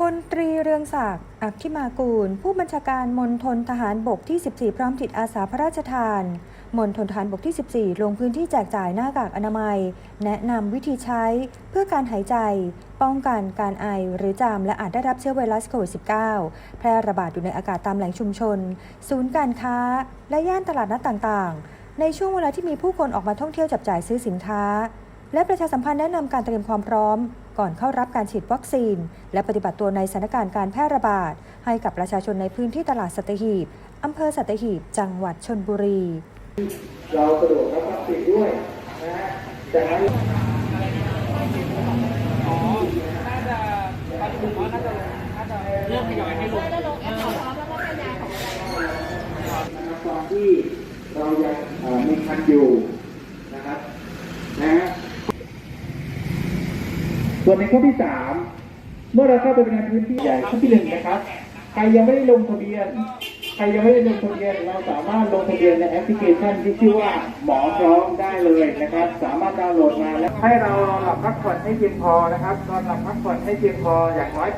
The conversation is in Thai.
พลตรีเรืองศักดิ์ อักขิมากูล ผู้บัญชาการมณฑลทหารบกที่ 14 พร้อมจิตอาสาพระราชทาน มณฑลทหารบกที่ 14 ลงพื้นที่แจกจ่ายหน้ากากอนามัย แนะนำวิธีใช้เพื่อการหายใจ ป้องกันการไอหรือจามและอาจได้รับเชื้อไวรัสโควิด -19 แพร่ระบาดอยู่ในอากาศตามแหล่งชุมชน ศูนย์การค้า และย่านตลาดนัดต่างๆ ในช่วงเวลาที่มีผู้คนออกมาท่องเที่ยวจับจ่ายซื้อสินค้า และประชาสัมพันธ์แนะนำการเตรียมความพร้อม ก่อนเข้ารับการฉีดวัคซีน และปฏิบัติตัวในสถานการณ์การแพร่ระบาด ให้กับประชาชนในพื้นที่ตลาดสัตหีบอำเภอสัตหีบ จังหวัดชนบุรี เราสะดวกรับวัคซีนด้วยนะฮะจากนั้นเรื่องขยายให้ลงตอนที่เรายังเอ่อมีคันอยู่นะครับนะฮะ ส่วนในข้อที่สามเมื่อเราเข้าไปในพื้นที่ใหญ่ข้อที่หนึ่งนะครับ ใครยังไม่ได้ลงทะเบียน ใครยังไม่ได้ลงทะเบียน เราสามารถลงทะเบียนในแอปพลิเคชันที่ชื่อว่าหมอพร้อมได้เลยนะครับ สามารถดาวน์โหลดมาแล้วให้เราหลับพักผ่อนให้เพียงพอนะครับนอนหลับพักผ่อนให้เพียงพออย่างน้อย